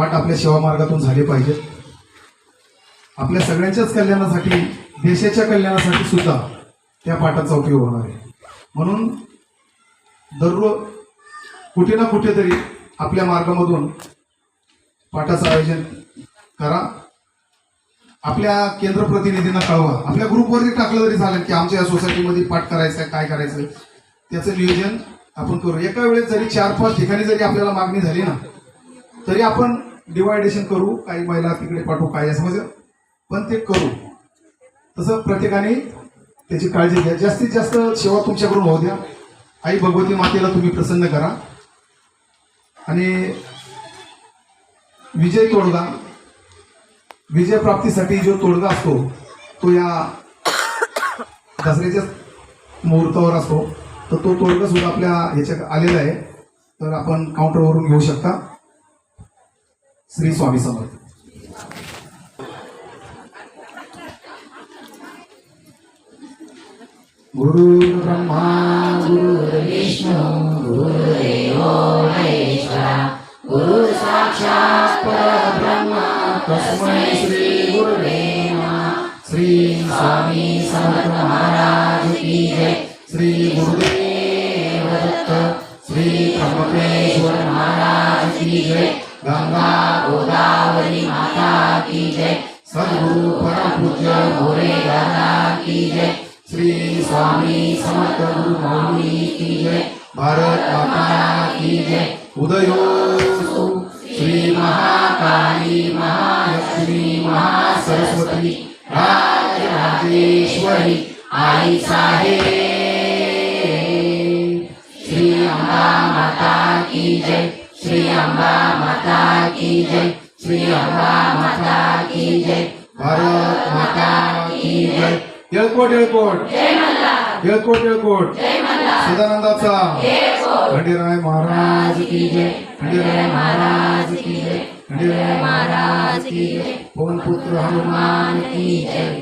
पाठ आपल्या सेवा मार्गातून झाले पाहिजेत. आपल्या सगळ्यांच्याच कल्याणासाठी देशाच्या कल्याणासाठी सुद्धा त्या पाठाचा उपयोग होणार आहे. म्हणून दररोज कुठे ना कुठेतरी आपल्या मार्गामधून पाठाचं आयोजन करा. आपल्या केंद्र प्रतिनिधींना कळवा. आपल्या ग्रुपवरती टाकलं तरी झालं की आमच्या या सोसायटीमध्ये पाठ करायचं आहे काय करायचं त्याचं नियोजन आपण करू. एका वेळेस जरी चार पाच ठिकाणी जरी आपल्याला मागणी झाली ना तरी आपण डिवायडेशन करू काही महिला तिकडे पाठवू काय समज म्हणजे, पण ते करू. तसं प्रत्येकाने त्याची काळजी घ्या. जास्तीत जास्त सेवा तुमच्याकडून होऊ द्या. आई भगवती मातेला तुम्ही प्रसन्न करा. आणि विजय तोडगा. विजय प्राप्तीसाठी जो तोडगा असतो तो या दसऱ्याच्या मुहूर्तावर असतो. तर तो तोडगा सुद्धा आपल्या ह्याच्या आलेला आहे. तर आपण काउंटरवरून घेऊ शकता. श्री स्वामी समर्थ गुरु ब्रह्मा गुरु विष्णू गुरुदेवो महेश्वरा गुरु साक्षात परब्रह्मा तस्मै श्री गुरुवे नमः. श्री स्वामी समर्थ महाराज की जय. श्री गुरुदेव दत्त श्री ब्रह्मेश्वर महाराज की जय. गंगा गोदावरी माता की जय. सद्गुरु परम पूज्य भोरे दादा की जय. श्री स्वामी समर्थ गुरु मौली की जय. भारत माता की जय. उदयो श्री महाकाली महालक्ष्मी महासरस्वती. राजराजेश्वरी आई साहेब. श्री अंबा माता की जय. अंबा माता की जय। श्री अंबा माता की जय। भारत माता की जय येळकोट येळकोट येळकोट येळकोट सदानंदाचा खंडेराय महाराज की जय। खंडेराय महाराज की जय। खंडेराय महाराज की जय। पवन पुत्र हनुमान की जय।